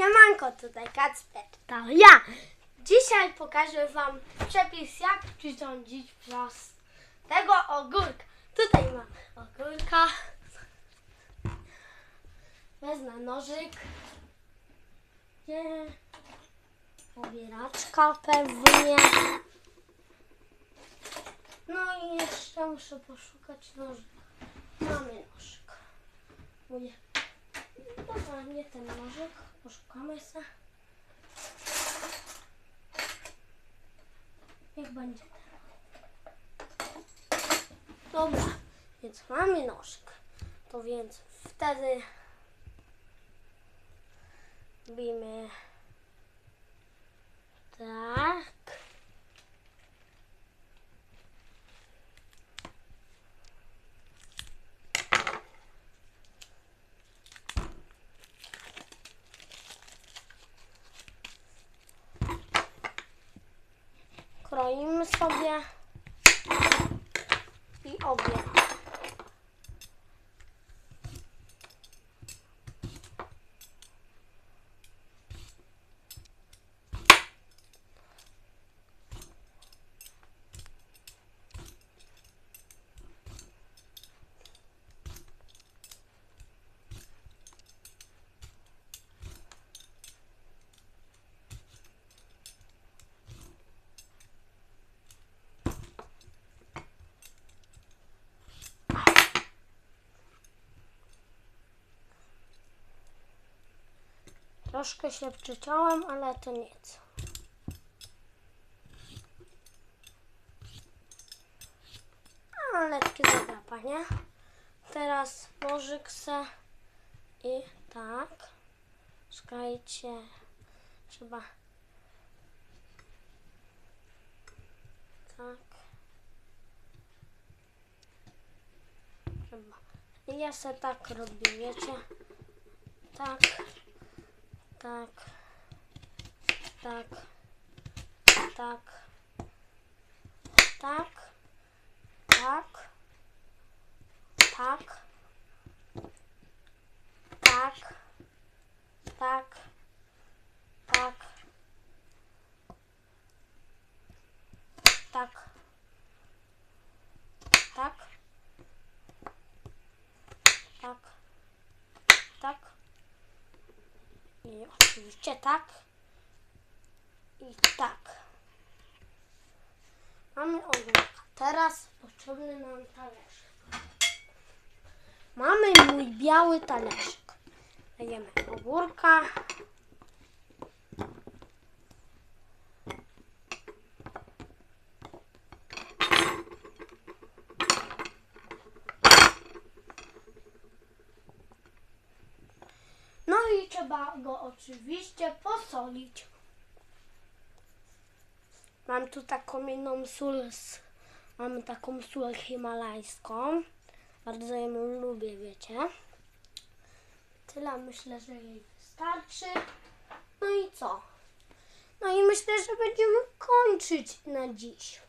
Siemanko, tutaj Kacper, to ja. Dzisiaj pokażę Wam przepis, jak przyrządzić przez tego ogórka. Tutaj mam ogórka. Wezmę nożyk. Nie. Pobieraczka pewnie. No i jeszcze muszę poszukać nożyka. Mamy nożyk. Mój Dobra, nie ten nożyk. Poszukamy se. Niech będzie ten. Dobra, więc mamy nożyk. To więc wtedy robimy tak. Kroimy sobie i obie. Troszkę się przeciąłem, ale to nic. A, lekkie zadrapanie. Teraz nożyk se i tak. Czekajcie. Trzeba tak. Trzeba. Ja se tak robię, wiecie? Tak так, так, так, так. Oczywiście tak. I tak. Mamy ogórka. Teraz potrzebny nam talerzyk. Mamy mój biały talerzyk. Dajemy ogórka. No i trzeba go oczywiście posolić. Mam tu taką inną sól, mam taką sól himalajską. Bardzo ją lubię, wiecie. Tyle myślę, że jej wystarczy. No i co? No i myślę, że będziemy kończyć na dziś.